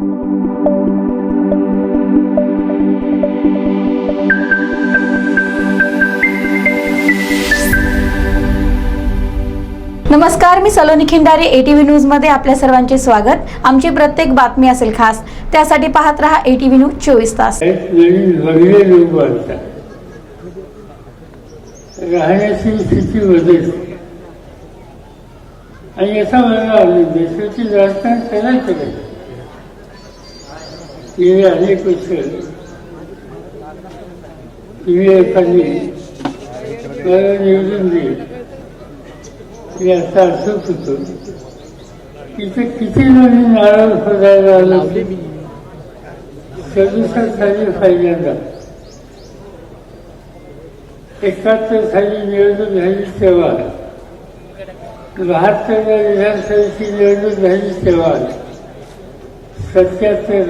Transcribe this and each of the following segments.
नमस्कार मी सलोनी खिंडारे एटीव्ही न्यूजमध्ये आपल्या सर्वांचे स्वागत. आमची प्रत्येक बातमी असेल खास त्यासाठी पाहत रहा एटीव्ही न्यूज चोवीस तास. राहण्याची स्थिती बदलते आणि याचा मला देशाची राजकारण करायचं काय गेले अनेक वर्ष एखादी मला निवडून दिली होतो तिथे किती जणी नारळ फोडायला आलं सदुसष्ट साली पहिल्यांदा एकाहत्तर साली निवडणूक झाली तेव्हा. बहात्तरला विधानसभेची निवडणूक झाली. तेव्हा सत्याहत्तर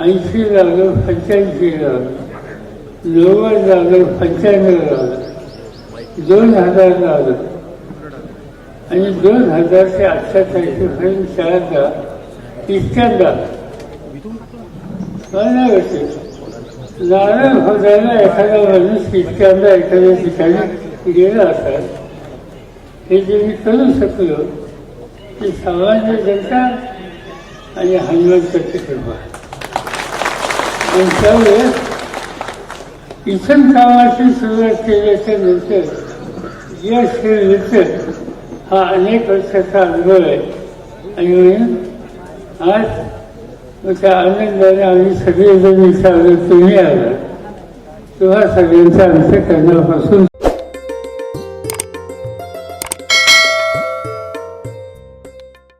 ऐंशी लागलं पंच्याऐंशी लागलं नव्वद जागा पंच्याण्णव लागलं दोन हजार लागलं आणि दोन हजार ते अठ्ठ्याऐंशी तारखेपर्यंत चारदा इतक्यांदा मला वाटते नारळ फोडायला एखादा माणूस इतक्यांदा एखाद्या ठिकाणी गेला असाल हे जे मी करू शकलो ते सामान्य जनता आणि हनुमंताची कृपा आणि त्यावेळेस इथून कामाची सुरुवात केल्याच्यानंतर यश हे मिळतं हा अनेक वर्षाचा अनुभव आहे. आणि म्हणून आज मग त्या आनंदाने आम्ही सगळेजण इथं आलो तुम्ही आला. तेव्हा सगळ्यांच्या अंतकरणापासून